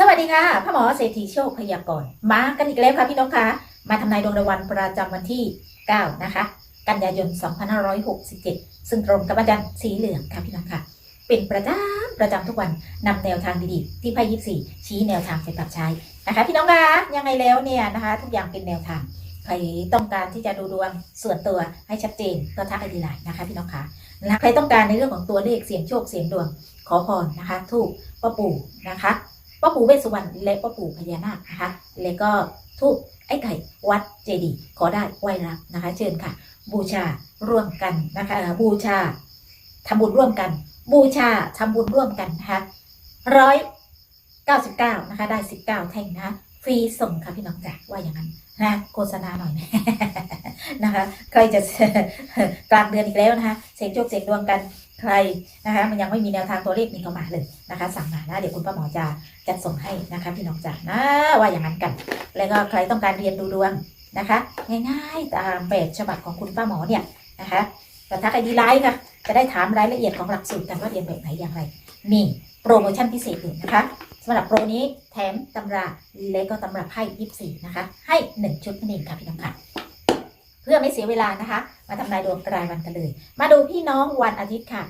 สวัสดีค่ะพ่อหมอเศรษฐีโชคพยากรณ์มากันอีกแล้วค่ะพี่น้องคะมาทำนายดวงรายวันประจำวันที่ 9 นะคะ กันยายน 2567 ซึ่งตรงกับวันจันทร์สีเหลืองค่ะพี่น้องค่ะ เป็นประจำประจำทุกวันนำแนวทางดีๆ ที่ไพ่ยิปซีชี้แนวทางไปปรับใช้นะคะ พี่น้องคะยังไงแล้วเนี่ยนะคะ ทุกอย่างเป็นแนวทางใครต้องการที่จะดูดวงส่วนตัวให้ชัดเจนก็ทักไอดีไลน์นะคะพี่น้องคะและใครต้องการในเรื่องของตัวเลขเสียงโชคเสียงดวงขอพรนะคะทูบป้าปู่นะคะ ป้าปู่เวสสุวรรณและป้าปู่พญานาคนะคะแล้วก็ทูบไอ้ไข่วัดเจดีย์ขอได้ไหวรับนะคะ เชิญค่ะ บูชาร่วมกันนะคะบูชาทำบุญร่วมกัน บูชาทำบุญร่วมกันนะคะร้อยเก้าสิบเก้านะคะ ได้สิบเก้าแท่งนะฟรีส่งค่ะพี่น้องจ๋าว่าอย่างนั้นนะโฆษณาหน่อยนะคะใครจะกลางเดือนอีกแล้วนะคะเสียงโชคเสียงดวงกัน ใครนะคะมันยังไม่มีแนวทางตัวเลขนี้เข้ามาเลยนะคะ สั่งมานะเดี๋ยวคุณป้าหมอจะจัดส่งให้นะคะพี่น้องจ๋านะว่าอย่างนั้นกัน แล้วก็ใครต้องการเรียนดูดวงนะคะ ง่ายๆตามแบบฉบับของคุณป้าหมอเนี่ยนะคะแต่ทักไอดีไลน์ค่ะจะได้ถามรายละเอียดของหลักสูตรกันว่าเรียนแบบไหนอย่างไร มีโปรโมชั่นพิเศษอยู่นะคะสำหรับโปรนี้แถมตำราและก็ตำราไพ่ยิปซีนะคะให้ 1 ชุดนั่นเองค่ะพี่น้องค่ะ พื่อไม่เสียเวลานะคะ มาทำนายดวงรายวันกันเลย มาดูพี่น้องวันอาทิตย์ค่ะ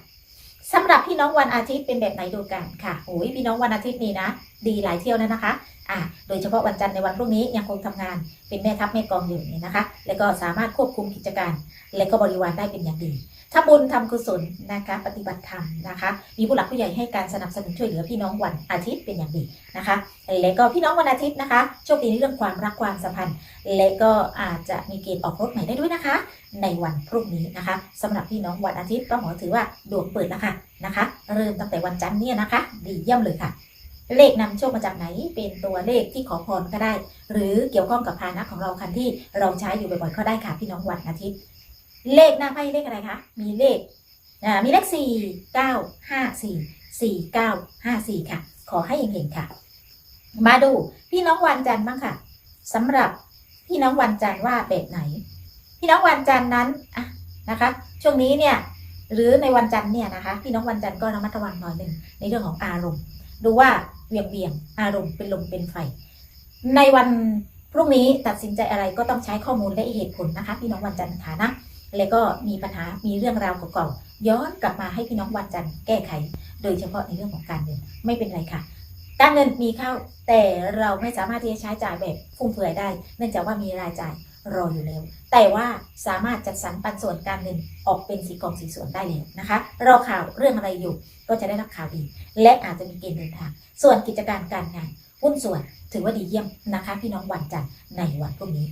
สำหรับพี่น้องวันอาทิตย์เป็นแบบไหนดูกันค่ะโอ้ยพี่น้องวันอาทิตย์นี่นะ ดีหลายเที่ยวนะนะคะอ่าโดยเฉพาะวันจันทร์ในวันพรุ่งนี้ยังคงทำงานเป็นแม่ทัพแม่กองอยู่เนี่ยนะคะ แล้วก็สามารถควบคุมกิจการ และก็บริวารได้เป็นอย่างดี ทำบุญทำกุศลนะคะ ปฏิบัติธรรมนะคะ มีผู้หลักผู้ใหญ่ให้การสนับสนุนช่วยเหลือพี่น้องวันอาทิตย์เป็นอย่างดีนะคะและก็พี่น้องวันอาทิตย์นะคะโชคดีในเรื่องความรักความสัมพันธ์ และก็อาจจะมีเกณฑ์ออกรถใหม่ได้ด้วยนะคะ ในวันพรุ่งนี้นะคะสำหรับพี่น้องวันอาทิตย์ป้าหมอถือว่าดวงเปิดแล้วค่ะนะคะ เริ่มตั้งแต่วันจันทร์เนี่ยนะคะ ดีเยี่ยมเลยค่ะเลขนำโชคมาจากไหนเป็นตัวเลขที่ขอพรก็ได้ หรือเกี่ยวข้องกับพาหนะของเราคันที่เราใช้อยู่บ่อยๆก็ได้ค่ะพี่น้องวันอาทิตย์ เลขหน้าไพ่เลขอะไรคะ มีเลขอ่ามีเลขสี่เก้าห้าสี่สี่เก้าห้าสี่ค่ะ ขอให้เห็นๆค่ะ มาดูพี่น้องวันจันทร์บ้างค่ะสำหรับพี่น้องวันจันทร์ว่าแบบไหน พี่น้องวันจันทร์นั้นอะนะคะ ช่วงนี้เนี่ยหรือในวันจันทร์เนี่ยนะคะ พี่น้องวันจันทร์ก็ระมัดระวังหน่อยหนึ่งในเรื่องของอารมณ์ ดูว่าเวียงเวียงอารมณ์เป็นลมเป็นไฟ ในวันพรุ่งนี้ตัดสินใจอะไรก็ต้องใช้ข้อมูลและเหตุผลนะคะ พี่น้องวันจันทร์นะคะนะ แล้วก็มีปัญหา มีเรื่องราวเก่าๆย้อนกลับมาให้พี่น้องวันจันทร์แก้ไข โดยเฉพาะในเรื่องของการเงินไม่เป็นไรค่ะ การเงินมีเข้าแต่เราไม่สามารถที่จะใช้จ่ายแบบฟุ่มเฟือยได้ เนื่องจากว่ามีรายจ่ายรออยู่แล้ว แต่ว่าสามารถจัดสรรปันส่วนการเงินออกเป็นสีกองสีส่วนได้แล้วนะคะ รอข่าวเรื่องอะไรอยู่ก็จะได้รับข่าวดี และอาจจะมีเกณฑ์เดินทาง ส่วนกิจการการงานหุ้นส่วนถือว่าดีเยี่ยมนะคะ พี่น้องวันจันทร์ในวันพรุ่งนี้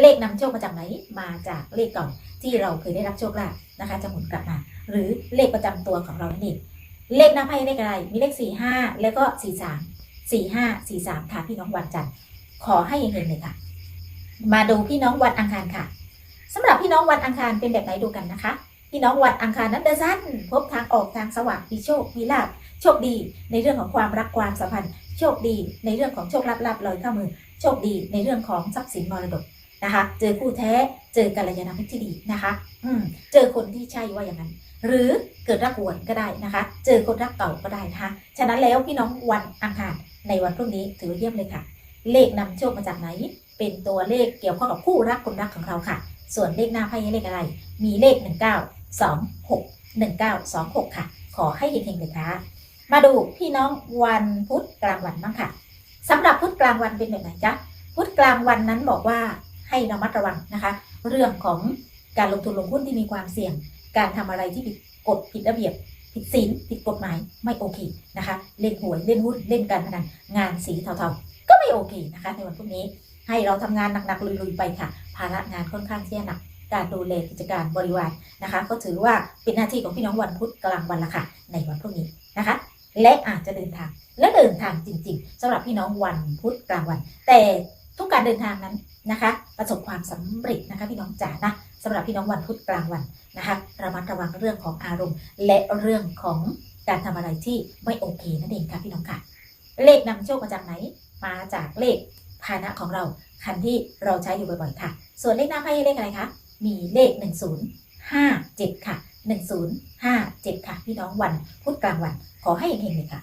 เลขนำโชคมาจากไหน มาจากเลขเก่าที่เราเคยได้รับโชคลาภนะคะจะหมุนกลับมา หรือเลขประจำตัวของเรานั่นเองเลขหน้าไพ่เลขอะไร มีเลขสี่ห้าแล้วก็สี่สามสี่ห้าสี่สามค่ะพี่น้องวันจันทร์ขอให้เห็นเลยค่ะ มาดูพี่น้องวันอังคารค่ะสำหรับพี่น้องวันอังคารเป็นแบบไหนดูกันนะคะ พี่น้องวันอังคารนั้นเดินสั้นพบทางออกทางสว่างมีโชคมีลาภโชคดี ในเรื่องของความรักความสัมพันธ์ โชคดี ในเรื่องของโชคลาภลาภลอยเข้ามือ โชคดีในเรื่องของทรัพย์สินมรดก นะคะ เจอคู่แท้ เจอกัลยาณมิตรที่ดีนะคะ อืม เจอคนที่ใช่ว่าอย่างนั้น หรือเกิดรักหวนก็ได้นะคะ เจอคนรักเก่าก็ได้นะคะ ฉะนั้นแล้วพี่น้องวันอังคารในวันพรุ่งนี้ถือเยี่ยมเลยค่ะ เลขนำโชคมาจากไหน เป็นตัวเลขเกี่ยวข้องกับคู่รักคนรักของเราค่ะ ส่วนเลขหน้าไพ่เลขอะไร มีเลข 19 26 1926 ค่ะ ขอให้เฮงๆเลยค่ะ มาดูพี่น้องวันพุธกลางวันบ้างค่ะสำหรับพุธกลางวันเป็นแบบไหนจ๊ะพุธกลางวันนั้นบอกว่า ให้ระมัดระวังนะคะ เรื่องของการลงทุนลงหุ้นที่มีความเสี่ยง การทำอะไรที่ผิดกฎผิดระเบียบ ผิดศีลผิดกฎหมายไม่โอเคนะคะ เล่นหวยเล่นหุ้นเล่นการพนันงานสีเทาๆ ก็ไม่โอเคนะคะ ในวันพรุ่งนี้ให้เราทำงานหนักๆลุยๆไปค่ะ ภาระงานค่อนข้างที่จะหนักการดูแลกิจการบริวารนะคะ ก็ถือว่าเป็นหน้าที่ของพี่น้องวันพุธกลางวันละค่ะ ในวันพรุ่งนี้นะคะ และอาจจะเดินทางและเดินทางจริง ๆสำหรับพี่น้องวันพุธกลางวัน แต่ ทุกการเดินทางนั้นนะคะ ประสบความสำเร็จนะคะพี่น้องจ๋านะสำหรับพี่น้องวันพุธกลางวันนะคะระมัดระวังเรื่องของอารมณ์ และเรื่องของการทำอะไรที่ไม่โอเคนั่นเองค่ะพี่น้องค่ะเลขนำโชคมาจากไหน มาจากเลขพาหนะของเราคันที่เราใช้อยู่บ่อยๆค่ะ ส่วนเลขหน้าไพ่เลขอะไรคะมีเลข 1057 ค่ะ 1057 ค่ะ พี่น้องวันพุธกลางวัน ขอให้เฮงๆเลยค่ะ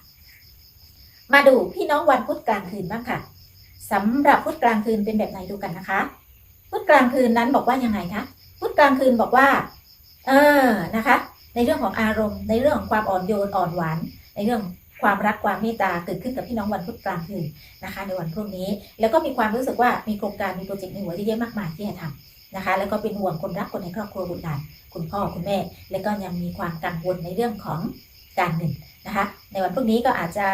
มาดูพี่น้องวันพุธกลางคืนบ้างค่ะ สำหรับพุธกลางคืนเป็นแบบไหนดูกันนะคะ พุธกลางคืนนั้นบอกว่ายังไงคะพุธกลางคืนบอกว่า เออนะคะ ในเรื่องของอารมณ์ ในเรื่องของความอ่อนโยนอ่อนหวาน ในเรื่องความรักความเมตตาเกิดขึ้นกับพี่น้องวันพุธกลางคืนนะคะ ในวันพรุ่งนี้ แล้วก็มีความรู้สึกว่ามีโครงการมีโปรเจกต์ในหัวเยอะแยะมากมายที่จะทำนะคะ แล้วก็เป็นห่วงคนรักคนในครอบครัวบุตรหลานคุณพ่อคุณแม่ แล้วก็ยังมีความกังวลในเรื่องของการเงินนะคะ ในวันพรุ่งนี้ก็อาจจะ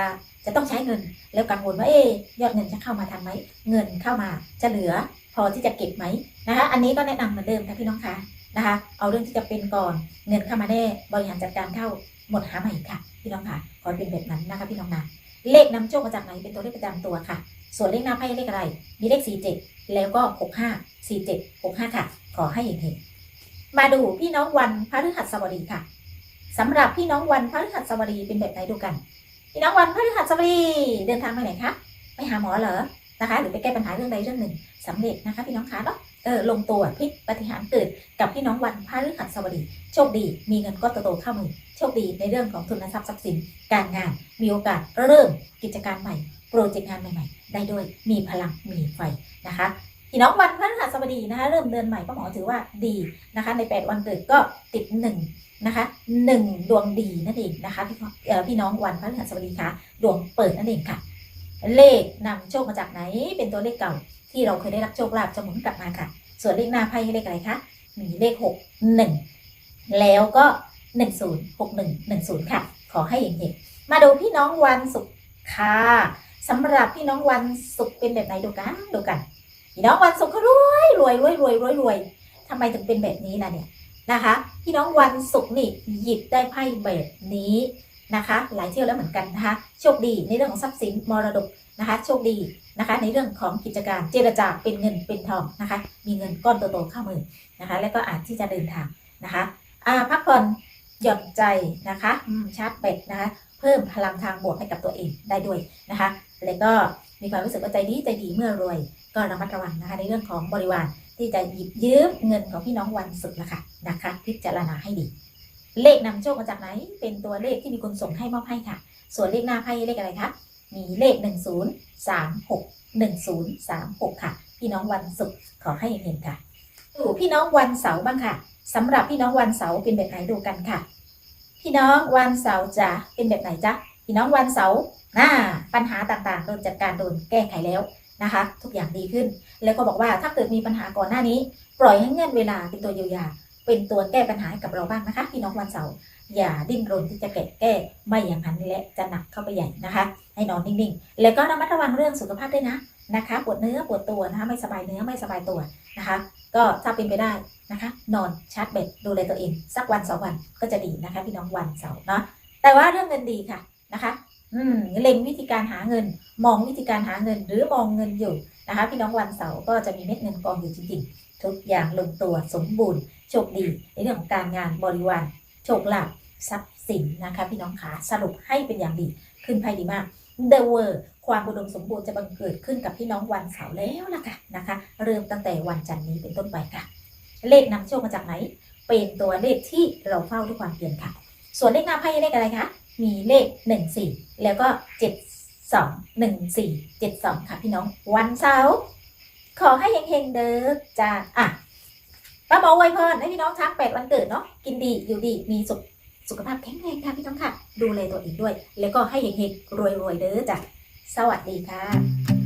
จะต้องใช้เงิน แล้วกังวลว่าเอ๊ยอดเงินจะเข้ามาทันไหมเงินเข้ามาจะเหลือพอที่จะเก็บไหมนะคะอันนี้ก็แนะนำเหมือนเดิมค่ะพี่น้องคะนะคะ เอาเรื่องที่จะเป็นก่อนเงินเข้ามาแน่บริหารจัดการเข้าหมดหาใหม่ค่ะ พี่น้องค่ะขอเป็นแบบนั้นนะคะพี่น้องนะเลขนำโชคมาจากไหนเป็นตัวเลขประจำตัวค่ะ ส่วนเลขหน้าไพ่เลขอะไร มีเลข 47 แล้วก็ 65 47 65 ค่ะ ขอให้เห็นมาดูพี่น้องวันพฤหัสบดีค่ะสำหรับพี่น้องวันพฤหัสบดีเป็นแบบไหนดูกัน พี่น้องวันพฤหัสบดีเดินทางไปไหนคะไปหาหมอเหรอนะคะ หรือไปแก้ปัญหาเรื่องใดเรื่องหนึ่งสำเร็จนะคะพี่น้องคะเนาะเออลงตัวพลิกปฏิหารเกิดกับพี่น้องวันพฤหัสบดี โชคดีมีเงินก้อนโตๆเข้ามือโชคดีในเรื่องของทุนทรัพย์ทรัพย์สิน การงานมีโอกาสเริ่มกิจการใหม่ โปรเจกต์งานใหม่ ๆ ได้ด้วยมีพลังมีไฟนะคะ พี่น้องวันพฤหัสบดีนะคะเริ่มเดือนใหม่ป้าหมอถือว่าดีนะคะใน 8 วันเกิดก็ติดหนึ่งนะคะหนึ่งดวงดีนั่นเองนะคะพี่เอ่อพี่น้องวันพฤหัสบดีคะดวงเปิดนั่นเองค่ะ เลขนำโชคมาจากไหน เป็นตัวเลขเก่าที่เราเคยได้รับโชคลาภจะหมุนกลับมาค่ะ ส่วนเลขหน้าไพ่เลขอะไรคะมีเลขหกหนึ่งแล้วก็หนึ่งศูนย์หกหนึ่งหนึ่งศูนย์ค่ะ ขอให้เห็นๆมาดูพี่น้องวันศุกร์ค่ะสำหรับพี่น้องวันศุกร์เป็นแบบไหนดูกันดูกัน พี่น้องวันศุกร์เขารวยรวยรวยรวยรวยรวยทำไมถึงเป็นแบบนี้ล่ะเนี่ยนะคะ พี่น้องวันศุกร์นี่หยิบได้ไพ่แบบนี้นะคะ หลายเที่ยวแล้วเหมือนกันนะคะโชคดีในเรื่องของทรัพย์สินมรดกนะคะโชคดีนะคะในเรื่องของกิจการเจรจาเป็นเงินเป็นทองนะคะ มีเงินก้อนโตๆเข้ามือนะคะ แล้วก็อาจที่จะเดินทางนะคะอ่าพักผ่อนหย่อนใจนะคะชาร์จแบตนะคะ เพิ่มพลังทางบวกให้กับตัวเองได้ด้วยนะคะ แล้วก็ มีความรู้สึกว่าใจดีใจดีเมื่อรวย ก็ระมัดระวังนะคะในเรื่องของบริวารที่จะหยิบยืมเงินของพี่น้องวันศุกร์ละค่ะนะคะ พิจารณาให้ดี เลขนำโชคมาจากไหน เป็นตัวเลขที่มีคนส่งให้มอบให้ค่ะ ส่วนเลขหน้าไพ่เลขอะไรคะมีเลข 10 36 10 36 ค่ะ พี่น้องวันศุกร์ขอให้เห็นค่ะดูพี่น้องวันเสาร์บ้างค่ะสำหรับพี่น้องวันเสาร์เป็นแบบไหนดูกันค่ะ พี่น้องวันเสาร์จะเป็นแบบไหนจ๊ะ พี่น้องวันเสาร์น่าปัญหาต่างๆโดนจัดการโดนแก้ไขแล้วนะคะ ทุกอย่างดีขึ้น แล้วก็บอกว่าถ้าเกิดมีปัญหาก่อนหน้านี้ ปล่อยให้เงื่อนเวลาเป็นตัวเยียวยา เป็นตัวแก้ปัญหาให้กับเราบ้างนะคะ พี่น้องวันเสาร์อย่าดิ้นรนที่จะแก้แก้ไม่อย่างนั้นและจะหนักเข้าไปใหญ่นะคะ ให้นอนนิ่งๆ แล้วก็ระมัดระวังเรื่องสุขภาพด้วยนะนะคะปวดเนื้อปวดตัวนะคะไม่สบายเนื้อไม่สบายตัวนะคะ ก็ถ้าเป็นไปได้นะคะ นอนชาร์จแบตดูแลตัวเอง สักวันสองวันก็จะดีนะคะ พี่น้องวันเสาร์เนาะแต่ว่าเรื่องเงินดีค่ะ นะคะ อืมเล็งวิธีการหาเงิน มองวิธีการหาเงิน หรือมองเงินอยู่นะคะ พี่น้องวันเสาร์ก็จะมีเม็ดเงินกองอยู่จริงๆทุกอย่างลงตัวสมบูรณ์โชคดีในเรื่องของการงานบริวารโชคลาภทรัพย์สินนะคะพี่น้องขาสรุปให้เป็นอย่างดีขึ้นไพ่ดีมาก The World ความอุดมสมบูรณ์จะบังเกิดขึ้นกับพี่น้องวันเสาร์แล้วล่ะค่ะนะคะ เริ่มตั้งแต่วันจันทร์นี้เป็นต้นไปค่ะ เลขนำโชคมาจากไหน เป็นตัวเลขที่เราเฝ้าด้วยความเพียรค่ะ ส่วนเลขหน้าไพ่เลขอะไรคะ มีเลข 1 4 แล้วก็ 7 2 1 4 7 2 ค่ะพี่น้อง วันเสาร์ขอให้เฮงๆเด้อจ้าอะป้าหมอไวยพรให้พี่น้องทั้ง8วันเกิดเนาะกินดีอยู่ดีมีสุขสุขภาพแข็งแรงค่ะพี่น้องค่ะ ดูแลตัวเองด้วย แล้วก็ให้เฮงๆรวยๆเด้อจ้ะสวัสดีค่ะ